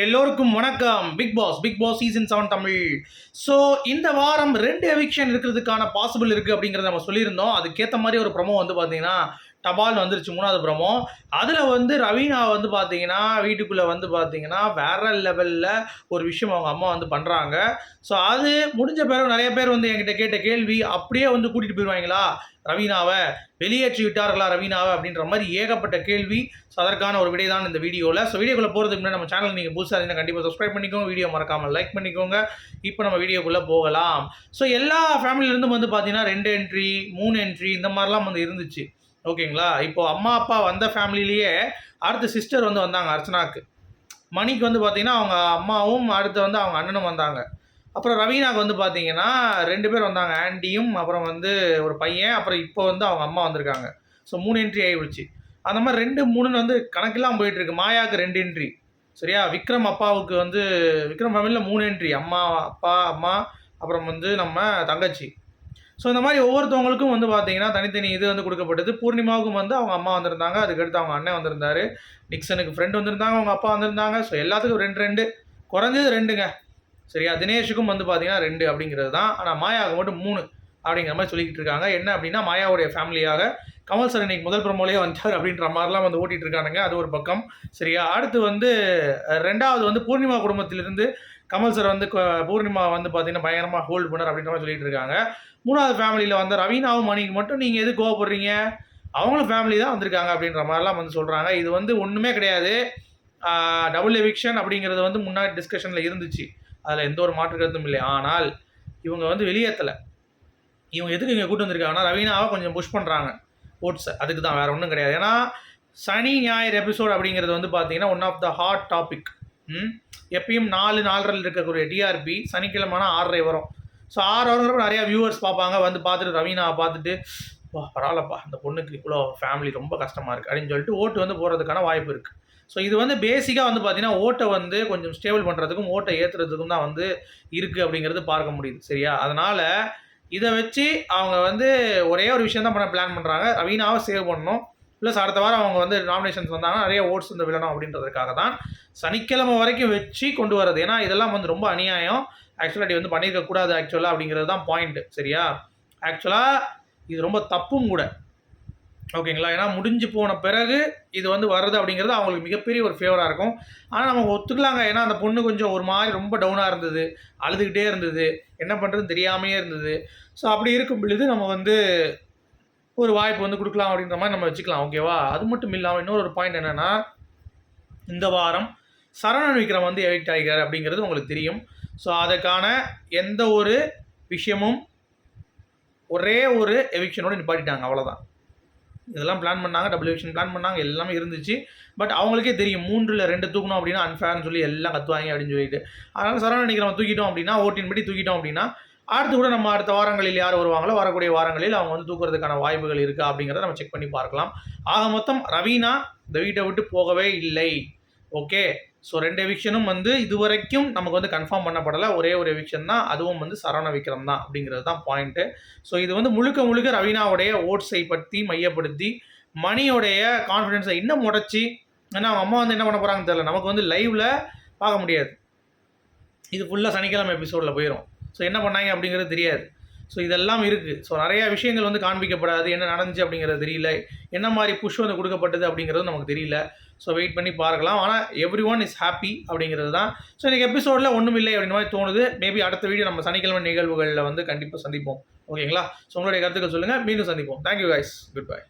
எல்லோருக்கும் வணக்கம். Bigg Boss Bigg Boss season seven Tamil. So இந்த வாரம் ரெண்டு எவிக்ஷன் இருக்கிறதுக்கான பாசிபிள் இருக்குது அப்படிங்கிறத நம்ம சொல்லியிருந்தோம். அதுக்கேற்ற மாதிரி ஒரு ப்ரமோ வந்து பார்த்தீங்கன்னா டபால் வந்துருச்சு மூணாவது ப்ரமோ அதில் வந்து ரவீனா வந்து பார்த்தீங்கன்னா வீட்டுக்குள்ளே வந்து பார்த்தீங்கன்னா வேற லெவலில் ஒரு விஷயம் அவங்க அம்மா வந்து பண்ணுறாங்க ஸோ அது முடிஞ்ச பிறகு நிறைய பேர் வந்து என்கிட்ட கேட்ட கேள்வி அப்படியே வந்து கூட்டிகிட்டு போயிடுவாங்களா ரவீனாவை? வெளியேற்றி விட்டார்களா ரவீனாவை? அப்படின்ற மாதிரி ஏகப்பட்ட கேள்வி. ஸோ அதற்கான ஒரு விடை தான் இந்த வீடியோவில் ஸோ வீடியோக்குள்ளே போகிறதுக்கு முன்னாடி நம்ம சேனல் நீங்கள் புதுசாக இருந்தால் கண்டிப்பாக சப்ஸ்கிரைப் பண்ணிக்கோங்க. வீடியோ மறக்காமல் லைக் பண்ணிக்கோங்க. இப்போ நம்ம வீடியோக்குள்ளே போகலாம். ஸோ எல்லா ஃபேமிலியிலேருந்தும் வந்து பார்த்தீங்கன்னா ரெண்டு என்ட்ரி மூணு என்ட்ரி இந்த மாதிரிலாம் வந்து இருந்துச்சு. ஓகேங்களா? இப்போ அம்மா அப்பா வந்த ஃபேமிலிலேயே அடுத்த சிஸ்டர் வந்து வந்தாங்க அர்ச்சனாக்கு. மணிக்கு வந்து பார்த்தீங்கன்னா அவங்க அம்மாவும் அடுத்து வந்து அவங்க அண்ணனும் வந்தாங்க. அப்புறம் ரவீனாக்கு வந்து பார்த்தீங்கன்னா ரெண்டு பேர் வந்தாங்க. ஆண்டியும் அப்புறம் வந்து ஒரு பையன் அப்புறம் இப்போ வந்து அவங்க அம்மா வந்திருக்காங்க. ஸோ மூணு என்ட்ரி ஆகிடுச்சு அந்த மாதிரி ரெண்டு மூணுன்னு வந்து கணக்கெல்லாம் போயிட்டுருக்கு. மாயாவுக்கு ரெண்டு என்ட்ரி சரியா? விக்ரம் அப்பாவுக்கு வந்து விக்ரம் ஃபேமிலியில் மூணு என்ட்ரி அம்மா அப்பா அம்மா அப்புறம் வந்து நம்ம தங்கச்சி. ஸோ இந்த மாதிரி ஒவ்வொருத்தவங்களுக்கும் வந்து பார்த்தீங்கன்னா தனித்தனி இது வந்து கொடுக்கப்பட்டது. பூர்ணிமாவுக்கும் வந்து அவங்க அம்மா வந்திருந்தாங்க. அதுக்கடுத்து அவங்க அண்ணன் வந்திருந்தாரு. நிக்சனுக்கு ஃப்ரெண்ட் வந்திருந்தாங்க. அவங்க அப்பா வந்திருந்தாங்க. ஸோ எல்லாத்துக்கும் ரெண்டு ரெண்டு. குறைஞ்சது ரெண்டுங்க. சரியா? தினேஷுக்கும் வந்து பார்த்தீங்கன்னா ரெண்டு அப்படிங்கிறது தான் ஆனால் மாயாவுக்கு மட்டும் மூணு அப்படிங்கிற மாதிரி சொல்லிக்கிட்டு இருக்காங்க. என்ன அப்படின்னா மாயாவுடைய ஃபேமிலியாக கமல் சார் இன்னைக்கு முதல் ப்ரமோலேயே வந்தார் அப்படின்ற மாதிரிலாம் வந்து ஓட்டிகிட்டு இருக்கானுங்க. அது ஒரு பக்கம். சரியா? அடுத்து வந்து ரெண்டாவது வந்து பூர்ணிமா குடும்பத்திலிருந்து கமல் சார் வந்து பூர்ணிமா வந்து பார்த்தீங்கன்னா பயங்கரமாக ஹோல்ட் பண்ணார் அப்படின்ற மாதிரி சொல்லிட்டு இருக்காங்க. மூணாவது ஃபேமிலியில் வந்து ரவீனாவும் மணிக்கு மட்டும் நீங்கள் எது கோவப்படுறீங்க? அவங்களும் ஃபேமிலி தான் வந்திருக்காங்க அப்படின்ற மாதிரிலாம் வந்து சொல்கிறாங்க இது வந்து ஒன்றுமே கிடையாது. டபுள் எவிக்ஷன் அப்படிங்கிறது வந்து முன்னாடி டிஸ்கஷனில் இருந்துச்சு. அதில் எந்த ஒரு மாற்று கருத்தும் இல்லை. ஆனால் இவங்க வந்து வெளியேற்றலை இவங்க எதுக்கு இங்கே கூட்டு வந்திருக்காங்கன்னா ரவீனாவை கொஞ்சம் புஷ் பண்ணுறாங்க ஓட்ஸை அதுக்கு தான் வேறு ஒன்றும் கிடையாது. ஏன்னா சனி ஞாயிறு எபிசோட் அப்படிங்கிறது வந்து பார்த்தீங்கன்னா one of the hot topic எப்பயும் நாலு நாலரில் இருக்கக்கூடிய டிஆர்பி சனிக்கிழமைனா ஆறரை வரும். ஸோ ஆறு வரும். நிறையா வியூவர்ஸ் பார்ப்பாங்க. வந்து பார்த்துட்டு ரவீனாவை பார்த்துட்டு வா பரவாயில்லப்பா. அந்த பொண்ணுக்கு இவ்வளோ ஃபேமிலி ரொம்ப கஷ்டமாக இருக்குது அப்படின்னு சொல்லிட்டு ஓட்டு வந்து போகிறதுக்கான வாய்ப்பு இருக்குது ஸோ இது வந்து பேசிக்காக வந்து பார்த்தீங்கன்னா ஓட்டை வந்து கொஞ்சம் ஸ்டேபிள் பண்ணுறதுக்கும் ஓட்டை ஏற்றுறதுக்கும் தான் வந்து இருக்குது அப்படிங்கிறது பார்க்க முடியுது. சரியா? அதனால் இதை வச்சு அவங்க வந்து ஒரே ஒரு விஷயம் தான் பண்ண பிளான் பண்ணுறாங்க ரவீனாவை சேவ் பண்ணணும். ப்ளஸ் அடுத்த வாரம் அவங்க வந்து நாமினேஷன்ஸ் வந்தாங்கன்னா நிறைய ஓட்ஸ் வந்து விழணும் அப்படின்றதுக்காக தான் சனிக்கிழமை வரைக்கும் வச்சு கொண்டு வரது ஏன்னா இதெல்லாம் வந்து ரொம்ப அநியாயம். ஆக்சுவலாக வந்து பண்ணியிருக்கக்கூடாது ஆக்சுவலாக அப்படிங்கிறது தான் பாயிண்ட் சரியா? ஆக்சுவலாக இது ரொம்ப தப்பும் கூட. ஓகேங்களா ஏன்னா முடிஞ்சு போன பிறகு இது வந்து வர்றது அப்படிங்கிறது அவங்களுக்கு மிகப்பெரிய ஒரு ஃபேவராக இருக்கும். ஆனால் நம்ம ஒத்துக்கலாங்க. ஏன்னா அந்த பொண்ணு கொஞ்சம் ஒரு மாதிரி ரொம்ப டவுனாக இருந்தது. அழுதுகிட்டே இருந்தது. என்ன பண்ணுறதுன்னு தெரியாமையே இருந்தது. ஸோ அப்படி இருக்கும் பொழுது நம்ம வந்து ஒரு வாய்ப்பு வந்து கொடுக்கலாம் அப்படின்ற மாதிரி நம்ம வச்சுக்கலாம் ஓகேவா அது மட்டும் இல்லாமல் இன்னொரு ஒரு பாயிண்ட் என்னென்னா இந்த வாரம் சரவணன் விக்ரம் வந்து எவிக்ட் ஆகிறார் அப்படிங்கிறது உங்களுக்கு தெரியும். ஸோ அதுக்கான எந்த ஒரு விஷயமும் ஒரே ஒரு எவிக்ஷனோடு நிப்பாட்டிட்டாங்க அவ்வளோதான் இதெல்லாம் பிளான் பண்ணாங்க டபுள் எவிக்ஷன் பிளான் பண்ணாங்க எல்லாமே இருந்துச்சு. பட் அவங்களுக்கே தெரியும் மூன்றில் ரெண்டு தூக்கணும் அப்படின்னா அன்ஃபேர்னு சொல்லி எல்லாம் கத்துவாங்க அப்படின்னு சொல்லிட்டு. அதனால் சரவணன் விக்ரம் தூக்கிட்டோம் அப்படின்னா ஓட்டின் படி தூக்கிட்டோம் அப்படின்னா அடுத்து கூட நம்ம அடுத்த வாரங்களில் யார் வருவாங்களோ வரக்கூடிய வாரங்களில் அவங்க வந்து தூக்குறதுக்கான வாய்ப்புகள் இருக்கா அப்படிங்கிறத நம்ம செக் பண்ணி பார்க்கலாம். ஆக மொத்தம் ரவீனா இந்த வீட்டை விட்டு போகவே இல்லை. ஓகே? ஸோ ரெண்டு எவிக்ஷனும் வந்து இதுவரைக்கும் நமக்கு வந்து கன்ஃபார்ம் பண்ணப்படலை. ஒரே ஒரு எவிக்ஷன் தான். அதுவும் வந்து சரவண விக்ரம் தான் அப்படிங்கிறது தான் பாயிண்ட்டு ஸோ இது வந்து முழுக்க முழுக்க ரவீனாவுடைய ஓட்ஸை பற்றி மையப்படுத்தி மணியோடைய கான்ஃபிடென்ஸை இன்னும் உடச்சி ஏன்னா அவங்க அம்மா வந்து என்ன பண்ண போகிறாங்கன்னு தெரியல. நமக்கு வந்து லைவில் பார்க்க முடியாது. இது ஃபுல்லாக சனிக்கிழமை எபிசோடில் போயிடும் ஸோ என்ன பண்ணாங்க அப்படிங்கிறது தெரியாது. ஸோ இதெல்லாம் இருக்குது ஸோ நிறையா விஷயங்கள் வந்து காண்பிக்கப்படாது. என்ன நடந்துச்சு அப்படிங்கிறது தெரியல. என்ன மாதிரி புஷ் வந்து கொடுக்கப்பட்டது அப்படிங்கிறது நமக்கு தெரியல. ஸோ வெயிட் பண்ணி பார்க்கலாம். ஆனால் எவ்ரி ஒன் இஸ் ஹாப்பி அப்படிங்கிறது தான். ஸோ இன்றைக்கி எபிசோடில் ஒன்றும் இல்லை அப்படின்னு மாதிரி தோணுது. மேபி அடுத்த வீடியோ நம்ம சனிக்கிழமை நிகழ்வுகளில் வந்து கண்டிப்பாக சந்திப்போம். ஓகேங்களா ஸோ உங்களுடைய கருத்துக்கள் சொல்லுங்கள் மீண்டும் சந்திப்போம். Thank you guys good bye